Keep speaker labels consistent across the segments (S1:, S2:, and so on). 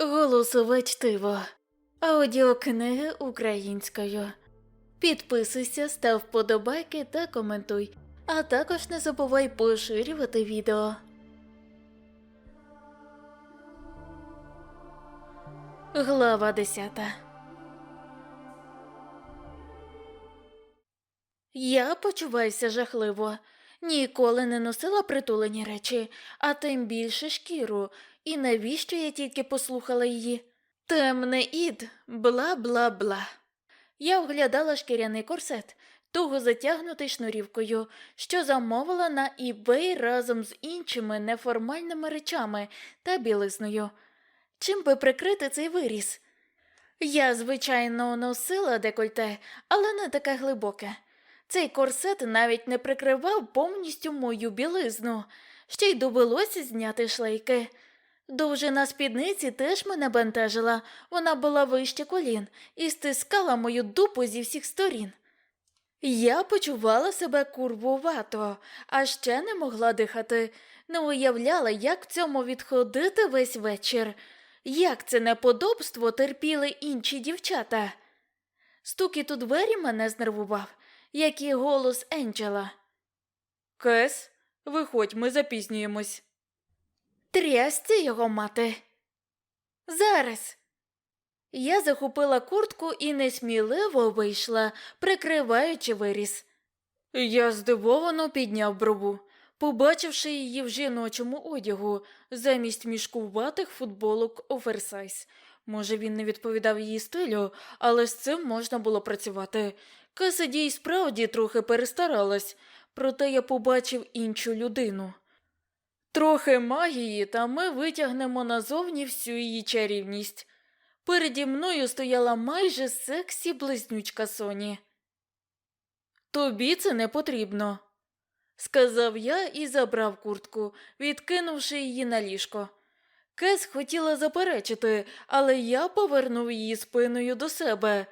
S1: Голосове чтиво. Аудіокниги українською. Підписуйся, став вподобайки та коментуй. А також не забувай поширювати відео. Глава 10 Я почуваюся жахливо. Ніколи не носила притулені речі, а тим більше шкіру. І навіщо я тільки послухала її? Темне ід, бла бла бла. Я оглядала шкіряний корсет, туго затягнутий шнурівкою, що замовила на eBay разом з іншими неформальними речами та білизною. Чим би прикрити цей виріс? Я, звичайно, носила декольте, але не таке глибоке. Цей корсет навіть не прикривав повністю мою білизну, ще й довелося зняти шлейки. Довжина спідниці теж мене бентежила, вона була вище колін і стискала мою дупу зі всіх сторін. Я почувала себе курвувато, а ще не могла дихати, не уявляла, як в цьому відходити весь вечір, як це неподобство терпіли інші дівчата. Стукіт у двері мене знервував, як і голос Енджела. Кес, виходь, ми запізнюємось. Трясці його мати. Зараз. Я захопила куртку і несміливо вийшла, прикриваючи виріс. Я здивовано підняв брову, побачивши її в жіночому одягу замість мішкуватих футболок оверсайз. Може, він не відповідав її стилю, але з цим можна було працювати. Касаді й справді трохи перестаралась, проте я побачив іншу людину. Трохи магії, та ми витягнемо назовні всю її чарівність. Переді мною стояла майже сексі близнючка Соні. Тобі це не потрібно, сказав я і забрав куртку, відкинувши її на ліжко. Кес хотіла заперечити, але я повернув її спиною до себе,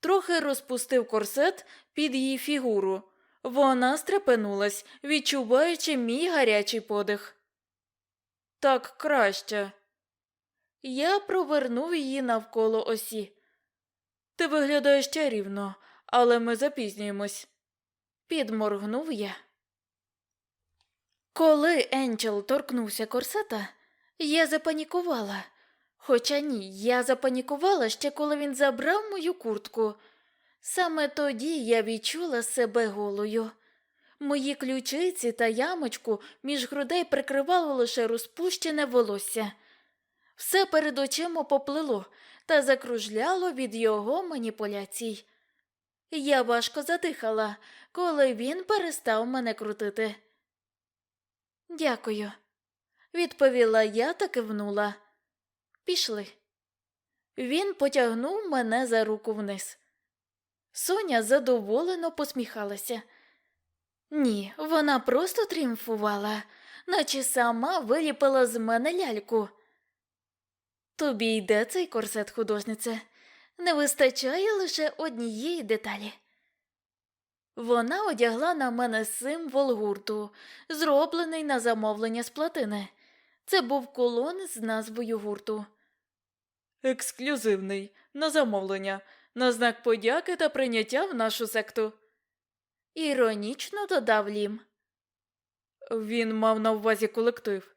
S1: трохи розпустив корсет під її фігуру. Вона стрепенулась, відчуваючи мій гарячий подих. Так краще. Я провернув її навколо осі. Ти виглядаєш чарівно, але ми запізнюємось. Підморгнув я. Коли Енджел торкнувся корсета, я запанікувала. Хоча ні, я запанікувала ще коли він забрав мою куртку. Саме тоді я відчула себе голою. Мої ключиці та ямочку між грудей прикривало лише розпущене волосся. Все перед очима поплило та закружляло від його маніпуляцій. Я важко задихала, коли він перестав мене крутити. Дякую, відповіла я та кивнула. Пішли. Він потягнув мене за руку вниз. Соня задоволено посміхалася. Ні, вона просто тріумфувала, наче сама виліпила з мене ляльку. Тобі йде цей корсет, художнице, не вистачає лише однієї деталі. Вона одягла на мене символ гурту, зроблений на замовлення з платини. Це був колон з назвою гурту. Ексклюзивний, на замовлення, на знак подяки та прийняття в нашу секту. Іронічно додав Лім. Він мав на увазі колектив.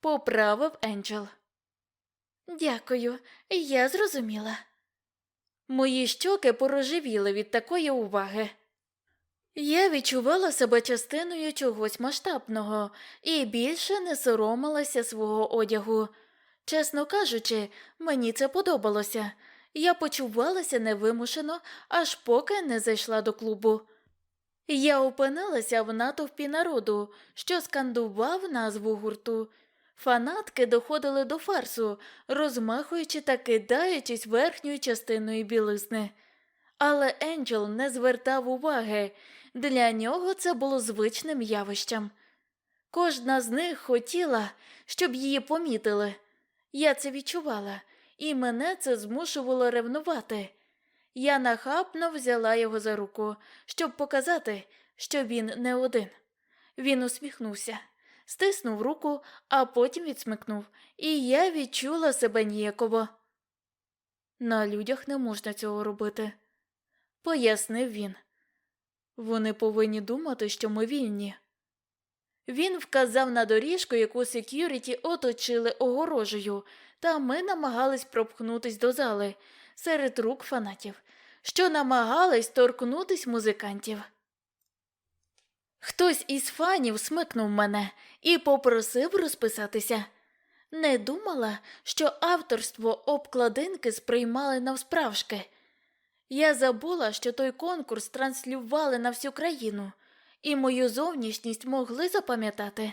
S1: Поправив Енджел. Дякую, я зрозуміла. Мої щоки порожевіли від такої уваги. Я відчувала себе частиною чогось масштабного і більше не соромилася свого одягу. Чесно кажучи, мені це подобалося. Я почувалася невимушено, аж поки не зайшла до клубу. Я опинилася в натовпі народу, що скандував назву гурту. Фанатки доходили до фарсу, розмахуючи та кидаючись верхньою частиною білизни. Але Енджел не звертав уваги, для нього це було звичним явищем. Кожна з них хотіла, щоб її помітили. Я це відчувала, і мене це змушувало ревнувати. Я нахабно взяла його за руку, щоб показати, що він не один. Він усміхнувся. стиснув руку, а потім відсмикнув, і я відчула себе ніяково. На людях не можна цього робити, пояснив він. Вони повинні думати, що ми вільні. Він вказав на доріжку, яку сек'юріті оточили огорожею, та ми намагались пропхнутись до зали серед рук фанатів, що намагались торкнутись музикантів. Хтось із фанів смикнув мене і попросив розписатися. Не думала, що авторство обкладинки сприймали навсправжки. Я забула, що той конкурс транслювали на всю країну, і мою зовнішність могли запам'ятати.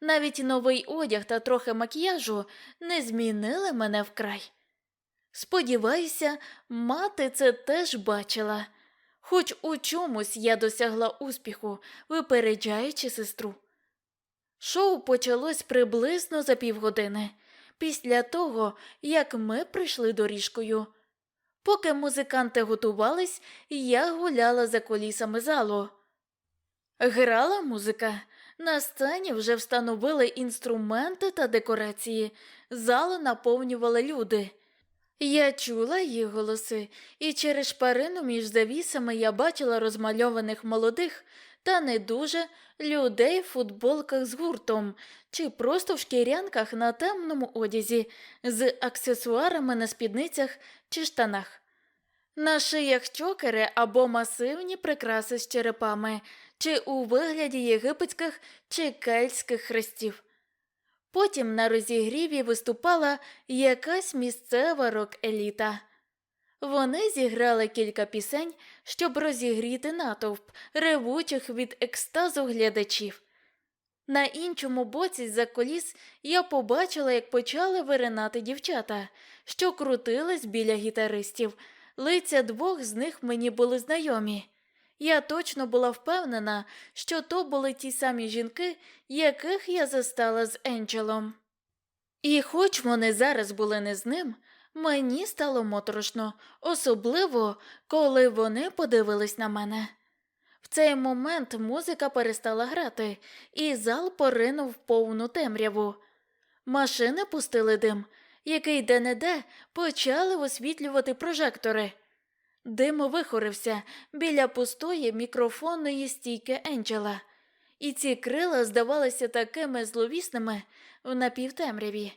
S1: Навіть новий одяг та трохи макіяжу не змінили мене вкрай. Сподіваюся, мати це теж бачила, хоч у чомусь я досягла успіху, випереджаючи сестру. Шоу почалось приблизно за півгодини, після того, як ми прийшли доріжкою. Поки музиканти готувались, я гуляла за колісами залу. Грала музика. На сцені вже встановили інструменти та декорації. Залу наповнювали люди. Я чула їх голоси, і через шпарину між завісами я бачила розмальованих молодих та не дуже людей в футболках з гуртом чи просто в шкірянках на темному одязі з аксесуарами на спідницях чи штанах. На шиях чокери або масивні прикраси з черепами, чи у вигляді єгипетських чи кельтських хрестів. Потім на розігріві виступала якась місцева рок-еліта. Вони зіграли кілька пісень, щоб розігріти натовп, ревучих від екстазу глядачів. На іншому боці за коліс я побачила, як почали виринати дівчата, що крутились біля гітаристів. Лиця двох з них мені були знайомі. Я точно була впевнена, що то були ті самі жінки, яких я застала з Енджелом. І хоч вони зараз були не з ним, мені стало моторошно, особливо, коли вони подивились на мене. В цей момент музика перестала грати, і зал поринув в повну темряву. Машини пустили дим, який де-не-де почали освітлювати прожектори. Дим вихорився біля пустої мікрофонної стійки Енджела, і ці крила здавалися такими зловісними в напівтемряві.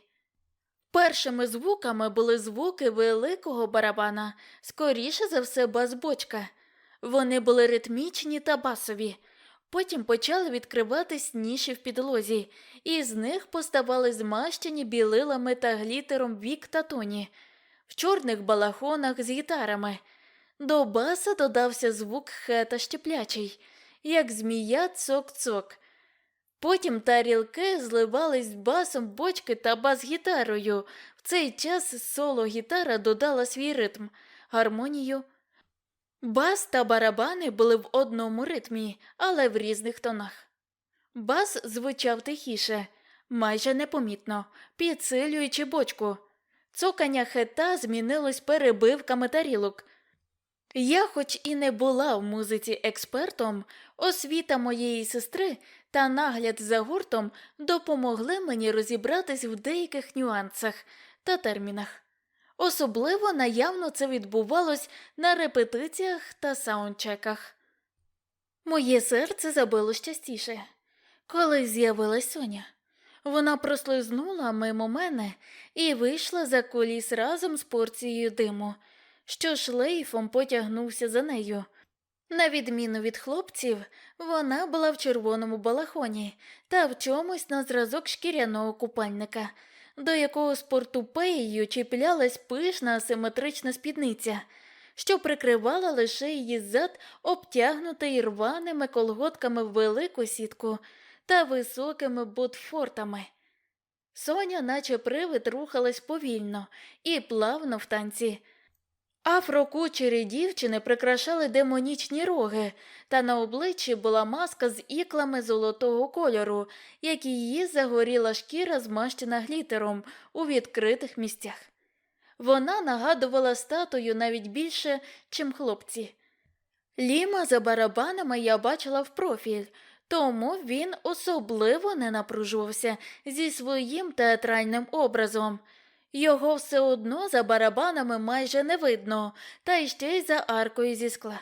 S1: Першими звуками були звуки великого барабана, скоріше за все бас-бочка. Вони були ритмічні та басові. Потім почали відкриватись ніші в підлозі, і з них поставали змащені білилами та глітером вік та тоні, в чорних балахонах з гітарами. До баса додався звук хета щеплячий, як змія цок-цок. Потім тарілки зливались басом бочки та бас-гітарою. В цей час соло-гітара додала свій ритм, гармонію. Бас та барабани були в одному ритмі, але в різних тонах. Бас звучав тихіше, майже непомітно, підсилюючи бочку. Цокання хета змінилось перебивками тарілок. Я, хоч і не була в музиці експертом, освіта моєї сестри та нагляд за гуртом допомогли мені розібратись в деяких нюансах та термінах. Особливо наявно це відбувалось на репетиціях та саундчеках. Моє серце забилось частіше, коли з'явилась Соня. Вона прослизнула мимо мене і вийшла за коліс разом з порцією диму, що шлейфом потягнувся за нею. На відміну від хлопців, вона була в червоному балахоні та в чомусь на зразок шкіряного купальника, до якого з портупеєю чіплялась пишна асиметрична спідниця, що прикривала лише її зад, обтягнутий рваними колготками велику сітку та високими ботфортами. Соня, наче привид, рухалась повільно і плавно в танці. Афрокучері дівчини прикрашали демонічні роги, та на обличчі була маска з іклами золотого кольору, як її загоріла шкіра змащена глітером у відкритих місцях. Вона нагадувала статую навіть більше, чим хлопці. Ліма за барабанами я бачила в профіль, тому він особливо не напружувався зі своїм театральним образом. Його все одно за барабанами майже не видно, та й ще й за аркою зі скла.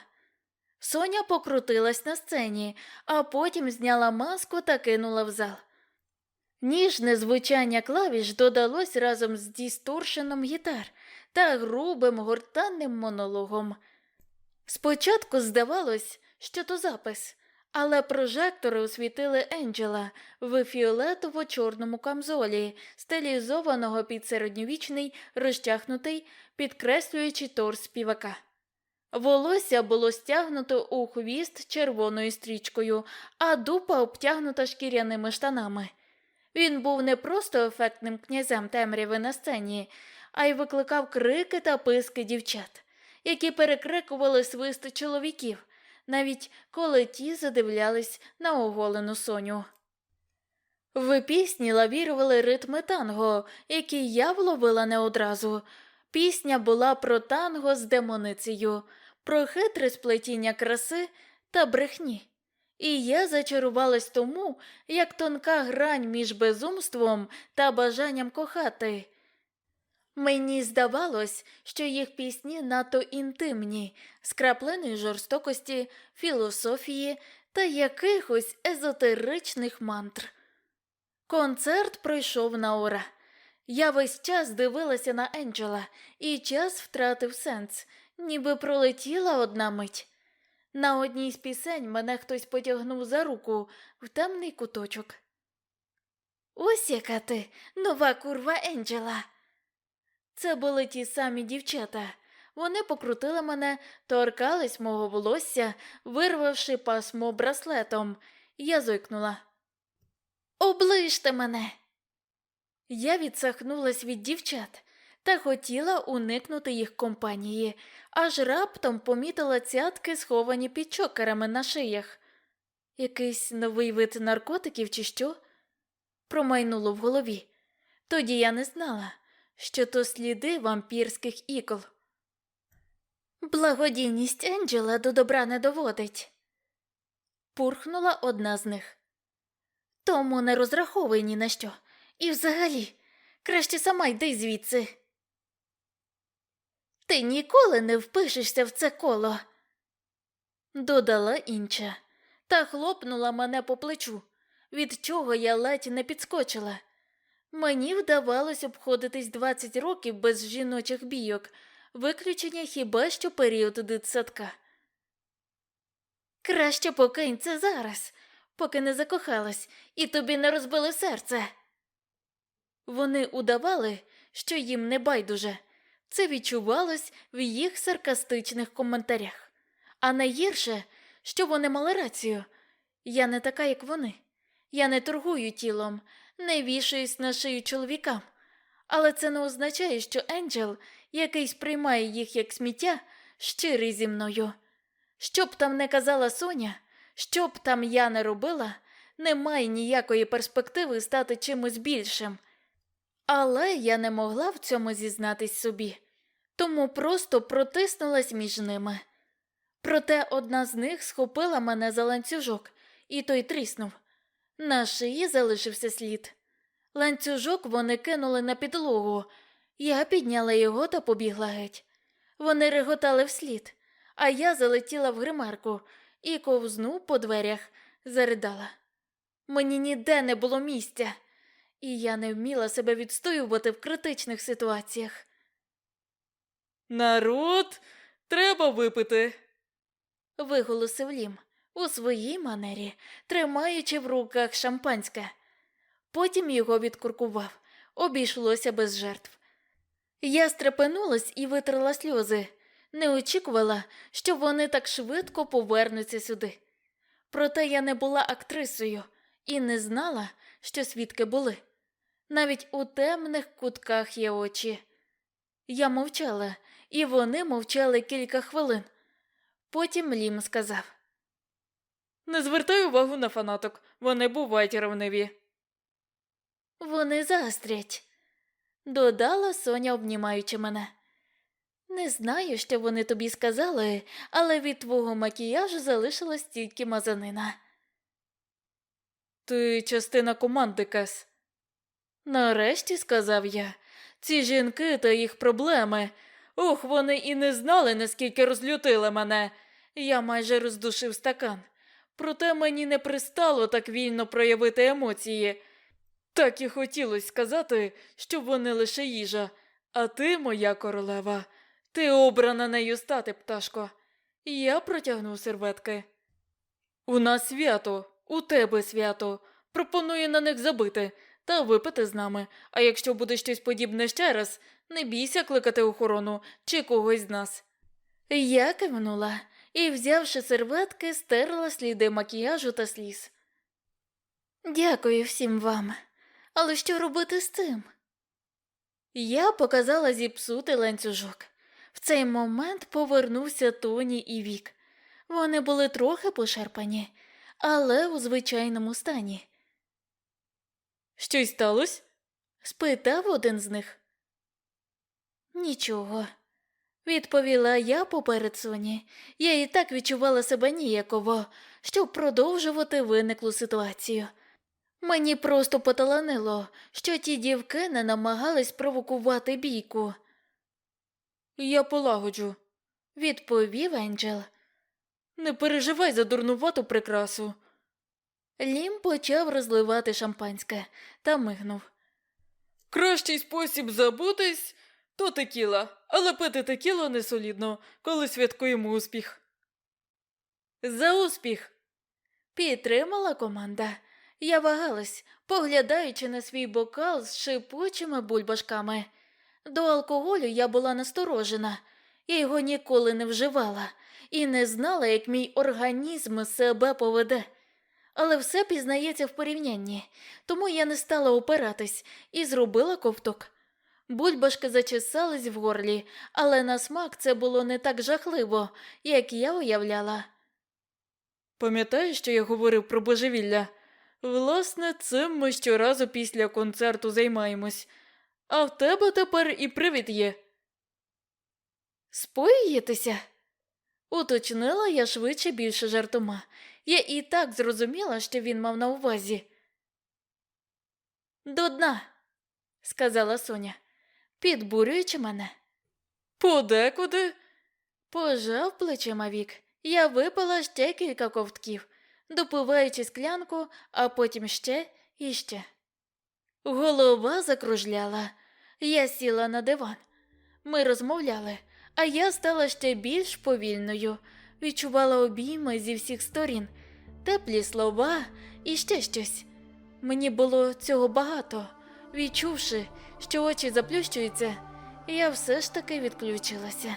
S1: Соня покрутилась на сцені, а потім зняла маску та кинула в зал. Ніжне звучання клавіш додалось разом з дісторшеном гітар та грубим гортанним монологом. Спочатку здавалось, що то запис, але прожектори освітили Енджела в фіолетово-чорному камзолі, стилізованого під середньовічний, розтягнутий, підкреслюючи торс співака. Волосся було стягнуто у хвіст червоною стрічкою, а дупа обтягнута шкіряними штанами. Він був не просто ефектним князем темряви на сцені, а й викликав крики та писки дівчат, які перекрикували свист чоловіків, навіть коли ті задивлялись на оголену соню. В пісні лавірували ритми танго, які я вловила не одразу. Пісня була про танго з демоницею, про хитре сплетіння краси та брехні. І я зачарувалась тому, як тонка грань між безумством та бажанням кохати. Мені здавалось, що їх пісні надто інтимні, з краплиною жорстокості, філософії та якихось езотеричних мантр. Концерт пройшов на ура. Я весь час дивилася на Енджела, і час втратив сенс, ніби пролетіла одна мить. На одній з пісень мене хтось потягнув за руку в темний куточок. Ось яка ти, нова курва Енджела. Це були ті самі дівчата. Вони покрутили мене, торкались мого волосся, вирвавши пасмо браслетом. Я зойкнула. Оближте мене. Я відсахнулась від дівчат та хотіла уникнути їх компанії, аж раптом помітила цятки, сховані під чокерами на шиях. Якийсь новий вид наркотиків чи що? Промайнуло в голові. Тоді я не знала, що то сліди вампірських ікол. Благодійність Енджела до добра не доводить. Пурхнула одна з них. Тому не розраховуй ні на що. І взагалі, краще сама йди звідси. Ти ніколи не впишешся в це коло, додала інша, та хлопнула мене по плечу, від чого я ледь не підскочила. Мені вдавалось обходитись 20 років без жіночих бійок, виключення хіба що період дитсадка. Краще покинь це зараз, поки не закохалась, і тобі не розбили серце. Вони удавали, що їм не байдуже. Це відчувалось в їх саркастичних коментарях. А найгірше, що вони мали рацію. Я не така, як вони. Я не торгую тілом, не вішаюсь на шию чоловікам. Але це не означає, що Енджел, який сприймає їх як сміття, щирий зі мною. Що б там не казала Соня, що б там я не робила, немає ніякої перспективи стати чимось більшим. Але я не могла в цьому зізнатись собі, тому просто протиснулась між ними. Проте одна з них схопила мене за ланцюжок, і той тріснув. На шиї залишився слід. Ланцюжок вони кинули на підлогу. Я підняла його та побігла геть. Вони реготали вслід, а я залетіла в гримерку і ковзну по дверях, заридала. Мені ніде не було місця і я не вміла себе відстоювати в критичних ситуаціях.
S2: Народ, треба випити.
S1: Виголосив Лім у своїй манері, тримаючи в руках шампанське. Потім його відкуркував, обійшлося без жертв. Я стрепенулась і витерла сльози, не очікувала, що вони так швидко повернуться сюди. Проте я не була актрисою і не знала, що свідки були. Навіть у темних кутках є очі. Я мовчала, і вони мовчали кілька хвилин. Потім Лім сказав
S2: Не звертай увагу на фанаток, вони бувають ревниві.
S1: Вони застрять, додала Соня, обнімаючи мене. Не знаю, що вони тобі сказали, але від твого макіяжу залишилась тільки мазанина.
S2: Ти частина команди, Кес.
S1: Нарешті сказав я.
S2: Ці жінки та їх проблеми. Ох, вони і не знали, наскільки розлютили мене. Я майже роздушив стакан. Проте мені не пристало так вільно проявити емоції. Так і хотілося сказати, що вони лише їжа. А ти, моя королева, ти обрана нею стати, пташко. Я протягнув серветки. У нас свято, у тебе свято. Пропоную на них забити та випити з нами. А якщо буде щось подібне ще раз, не бійся кликати охорону чи когось з нас.
S1: Я кивнула і, взявши серветки, стерла сліди макіяжу та сліз. Дякую всім вам. Але що робити з цим? Я показала зіпсути ланцюжок. В цей момент повернувся Тоні і Вік. Вони були трохи пошарпані, але у звичайному стані.
S2: Щось сталося?
S1: спитав один з них. Нічого, відповіла я поперед Соні. Я і так відчувала себе ніяково, щоб продовжувати виниклу ситуацію. Мені просто поталанило, що ті дівки не намагались провокувати бійку,
S2: Я полагоджу.
S1: відповів Енджел.
S2: Не переживай за дурнувату прикрасу.
S1: Лім почав розливати шампанське та мигнув.
S2: Кращий спосіб забутись то текіла, але пити текіло не солідно, коли святкуємо успіх.
S1: За успіх! Підтримала команда. Я вагалась, поглядаючи на свій бокал з шипучими бульбашками. До алкоголю я була насторожена, я його ніколи не вживала і не знала, як мій організм себе поведе. Але все пізнається в порівнянні, тому я не стала опиратись і зробила ковток. Бульбашки зачесались в горлі, але на смак це було не так жахливо, як я уявляла.
S2: Пам'ятаєш, що я говорив про божевілля? Власне, цим ми щоразу після концерту займаємось. А в тебе тепер і привід є.
S1: Споюєтеся? Уточнила я швидше більше жартома. Я і так зрозуміла, що він мав на увазі. До дна, сказала Соня, підбурюючи мене.
S2: Подекуди.
S1: Пожав плечима вік. Я випила ще кілька ковтків, допиваючи склянку, а потім ще і ще. Голова закружляла. Я сіла на диван. Ми розмовляли, а я стала ще більш повільною, відчувала обійми зі всіх сторін, теплі слова і ще щось. Мені було цього багато. Відчувши, що очі заплющуються, я все ж таки відключилася.